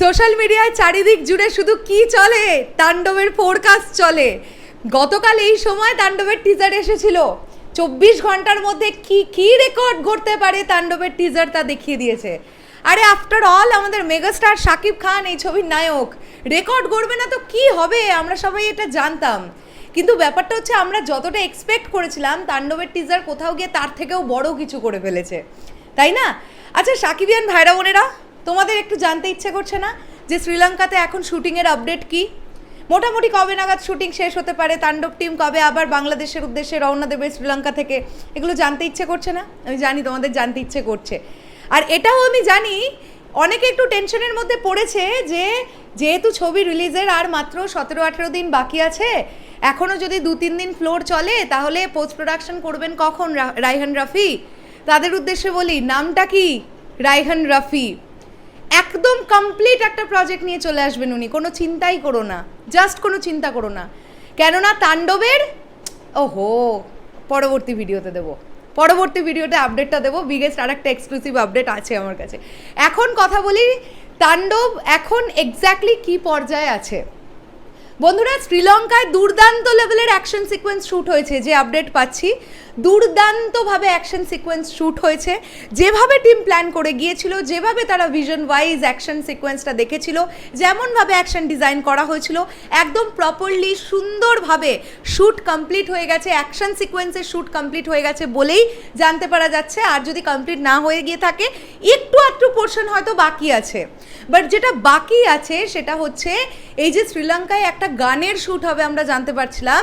Social মিডিয়ায় চারিদিক জুড়ে শুধু কি চলে? তাণ্ডবের ফোরকাস্ট চলে। গতকাল এই সময় তাণ্ডবের টিজার এসেছিল। চব্বিশ ঘণ্টার মধ্যে কি কি রেকর্ড করতে পারে তাণ্ডবের টিজার তা দেখিয়ে দিয়েছে। আরে আফটার অল আমাদের মেগাস্টার শাকিব খান, এই ছবির নায়ক। রেকর্ড করবে না তো কি হবে? আমরা সবাই এটা জানতাম। কিন্তু ব্যাপারটা হচ্ছে, আমরা যতটা এক্সপেক্ট করেছিলাম, তাণ্ডবের টিজার কোথাও গিয়ে তার থেকেও বড় কিছু করে ফেলেছে। তাই না? আচ্ছা সাকিবিয়ান ভাইরা বোনেরা তোমাদের একটু জানতে ইচ্ছে করছে না যে শ্রীলঙ্কাতে এখন শুটিংয়ের আপডেট কি? মোটামুটি কবে নাগাদ শুটিং শেষ হতে পারে? তাণ্ডব টিম কবে আবার বাংলাদেশের উদ্দেশ্যে রওনা দেবে শ্রীলঙ্কা থেকে? এগুলো জানতে ইচ্ছে করছে না? আমি জানি তোমাদের জানতে ইচ্ছে করছে। আর এটাও আমি জানি, অনেকে একটু টেনশনের মধ্যে পড়েছে যে যেহেতু ছবি রিলিজের আর মাত্র সতেরো আঠেরো দিন বাকি আছে এখনও যদি দু তিন দিন ফ্লোর চলে, তাহলে পোস্ট প্রোডাকশন করবেন কখন রাইহান রাফি? তাদের উদ্দেশ্যে বলি, নামটা কি? রাইহান রাফি। একদম কমপ্লিট একটা প্রজেক্ট নিয়ে চলে আসবেন উনি। কোনো চিন্তাই করো না। জাস্ট কোনো চিন্তা করো না। কেননা তাণ্ডবের, ওহো, পরবর্তী ভিডিওতে দেবো। পরবর্তী ভিডিওতে আপডেটটা দেবো। বিগেস্ট আর একটা এক্সক্লুসিভ আপডেট আছে আমার কাছে। এখন কথা বলি, তাণ্ডব এখন এক্স্যাক্টলি কি পর্যায়ে আছে? বন্ধুরা, শ্রীলঙ্কায় দুর্দান্ত লেভেলের অ্যাকশন সিকোয়েন্স শ্যুট হয়েছে, যে আপডেট পাচ্ছি। দুর্দান্তভাবে অ্যাকশন সিকোয়েন্স শ্যুট হয়েছে। যেভাবে টিম প্ল্যান করে গিয়েছিল, যেভাবে তারা ভিশন ওয়াইজ অ্যাকশন সিকোয়েন্সটা দেখেছিল, যেমনভাবে অ্যাকশন ডিজাইন করা হয়েছিল, একদম প্রপারলি সুন্দরভাবে শ্যুট কমপ্লিট হয়ে গেছে অ্যাকশন সিকোয়েন্সের শ্যুট কমপ্লিট হয়ে গেছে বলেই জানতে পারা যাচ্ছে। আর যদি কমপ্লিট না হয়ে গিয়ে থাকে, একটু একটু পোর্শন হয়তো বাকি আছে। বাট যেটা বাকি আছে, সেটা হচ্ছে এই যে শ্রীলঙ্কায় একটা গানের শ্যুট হবে আমরা জানতে পারছিলাম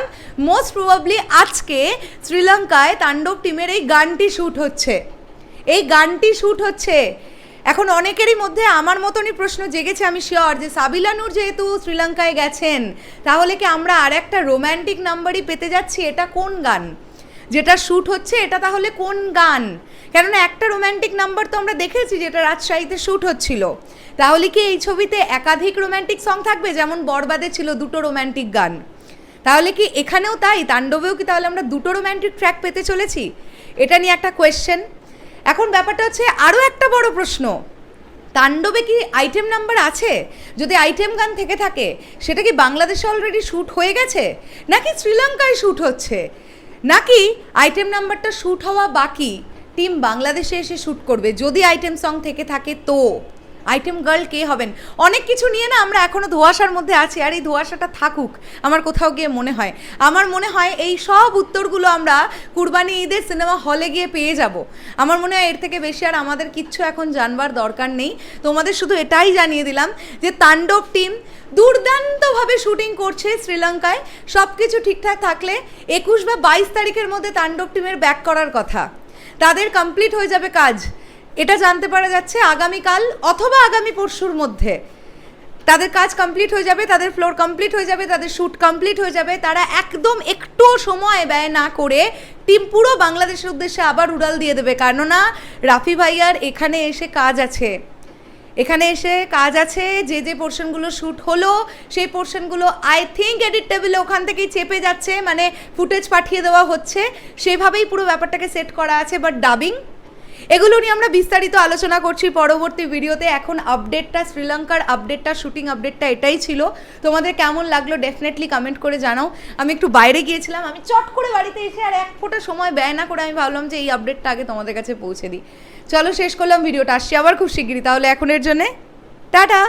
মোস্ট প্রবাবলি আজকে শ্রীলঙ্কায় তাণ্ডব টিমের এই গানটি শ্যুট হচ্ছে। এই গানটি শ্যুট হচ্ছে। এখন অনেকেরই মধ্যে আমার মতনই প্রশ্ন জেগেছে, আমি শিওর যে সাবিলানুর যেহেতু শ্রীলঙ্কায় গেছেন, তাহলে কি আমরা আর একটা রোম্যান্টিক নাম্বারই পেতে যাচ্ছি? এটা কোন গান? যেটা শ্যুট হচ্ছে, এটা তাহলে কোন গান? কেননা একটা রোম্যান্টিক নাম্বার তো আমরা দেখেছি যেটা রাজশাহীতে শ্যুট হচ্ছিল। তাহলে কি এই ছবিতে একাধিক রোম্যান্টিক সং থাকবে? যেমন বরবাদে ছিল দুটো রোম্যান্টিক গান। তাহলে কি এখানেও তাই? তাণ্ডবেও কি তাহলে আমরা দুটো রোম্যান্টিক ট্র্যাক পেতে চলেছি? এটা নিয়ে একটা কোয়েশ্চেন এখন ব্যাপারটা হচ্ছে আরও একটা বড় প্রশ্ন। তাণ্ডবে কি আইটেম নাম্বার আছে? যদি আইটেম গান থেকে থাকে, সেটা কি বাংলাদেশে অলরেডি শ্যুট হয়ে গেছে? নাকি শ্রীলঙ্কায় শ্যুট হচ্ছে? নাকি আইটেম নাম্বারটা শ্যুট হওয়া বাকি? টিম বাংলাদেশে এসে শ্যুট করবে। যদি আইটেম সং থেকে থাকে, তো? আইটেম গার্ল কে হবেন? অনেক কিছু নিয়ে না আমরা এখনও ধোয়াশার মধ্যে আছি, আর এই ধোয়াশাটা থাকুক, আমার কোথাও গিয়ে মনে হয়। আমার মনে হয় এই সব উত্তরগুলো আমরা কুরবানি ঈদের সিনেমা হলে গিয়ে পেয়ে যাব। আমার মনে হয় এর থেকে বেশি আর আমাদের কিচ্ছু এখন জানবার দরকার নেই। তোমাদের শুধু এটাই জানিয়ে দিলাম যে তাণ্ডব টিম দুর্দান্তভাবে শুটিং করছে শ্রীলঙ্কায়। সব কিছু ঠিকঠাক থাকলে একুশ বা বাইশ তারিখের মধ্যে তাণ্ডব টিমের ব্যাক করার কথা। তাদের কমপ্লিট হয়ে যাবে কাজ। এটা জানতে পারা যাচ্ছে আগামীকাল অথবা আগামী পরশুর মধ্যে। তাদের কাজ কমপ্লিট হয়ে যাবে, তাদের ফ্লোর কমপ্লিট হয়ে যাবে, তাদের শ্যুট কমপ্লিট হয়ে যাবে। তারা একদম একটু সময় ব্যয় না করে টিম পুরো বাংলাদেশের উদ্দেশ্যে আবার উড়াল দিয়ে দেবে। কেননা রাফি ভাইয়ার এখানে এসে কাজ আছে। এখানে এসে কাজ আছে, যে যে পোর্শনগুলো শ্যুট হলো, সেই পোর্শনগুলো আই থিঙ্ক এডিট টেবিলে ওখান থেকেই চেপে যাচ্ছে। মানে ফুটেজ পাঠিয়ে দেওয়া হচ্ছে। সেভাবেই পুরো ব্যাপারটাকে সেট করা আছে। বাট ডাবিং এগুলো নিয়ে আমরা বিস্তারিত আলোচনা করছি পরবর্তী ভিডিওতে। এখন আপডেটটা, শ্রীলঙ্কার আপডেটটা, শুটিং আপডেটটা এটাই ছিল। তোমাদের কেমন লাগল ডেফিনেটলি কমেন্ট করে জানাও। আমি একটু বাইরে গিয়েছিলাম, আমি চট করে বাড়িতে এসে আর এক ফোঁটা সময় ব্যয় না করে আমি ভাবলাম যে এই আপডেটটা আগে তোমাদের কাছে পৌঁছে দিই। চলো শেষ করলাম ভিডিওটা, আসছি আবার খুব শিগগিরই, তাহলে এখনের জন্যে, টাটা!